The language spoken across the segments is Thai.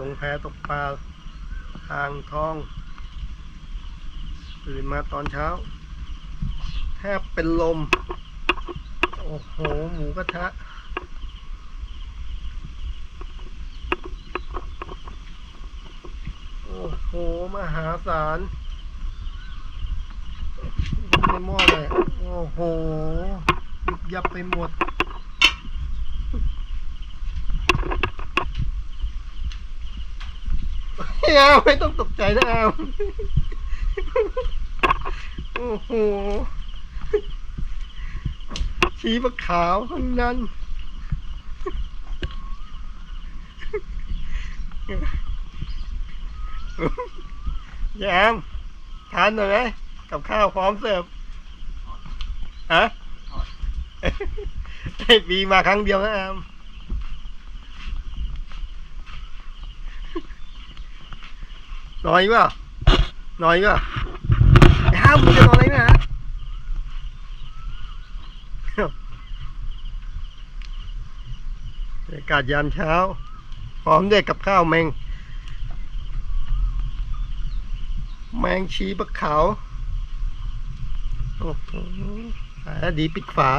ลงแพตกปลาอ่างทอง ตื่นมาตอนเช้า แทบเป็นลม โอ้โห หมูกระทะ โอ้โห มหาศาลในหม้อเลยโอ้โห ยุบยับไปหมด ไม่เอาไม่ต้องตกใจนะเอาโอ้โหชีปะขาวทั้งนั้นยามทานหน่อยไหมกับข้าวพร้อมเสิร์ฟฮะไอ้ปีมาครั้งเดียวนะอาม นอนอีกเปล่านอนอีกเปล่าไอ้ห้ามมึงจะนอนอะไรนะฮะบรรยากาศยามเช้าพร้อมด้วยกับข้าวแมง แมงชีปะขาวโอ้โหหาดีปิดฝา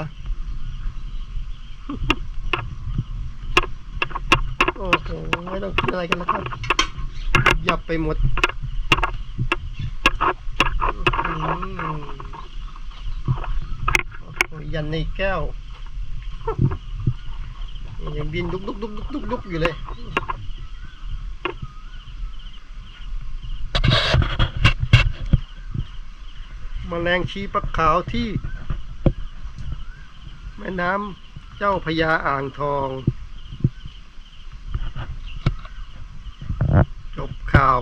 โอ้โหไม่ต้องคิดอะไรกันแล้วครับ ยับไปหมดยันในแก้ว ยังบินดุกดุกดุกดุกดุกดุกอยู่เลยมแมลงชีปะขาวที่ แม่น้ำเจ้าพญาอ่างทอง จบข่าว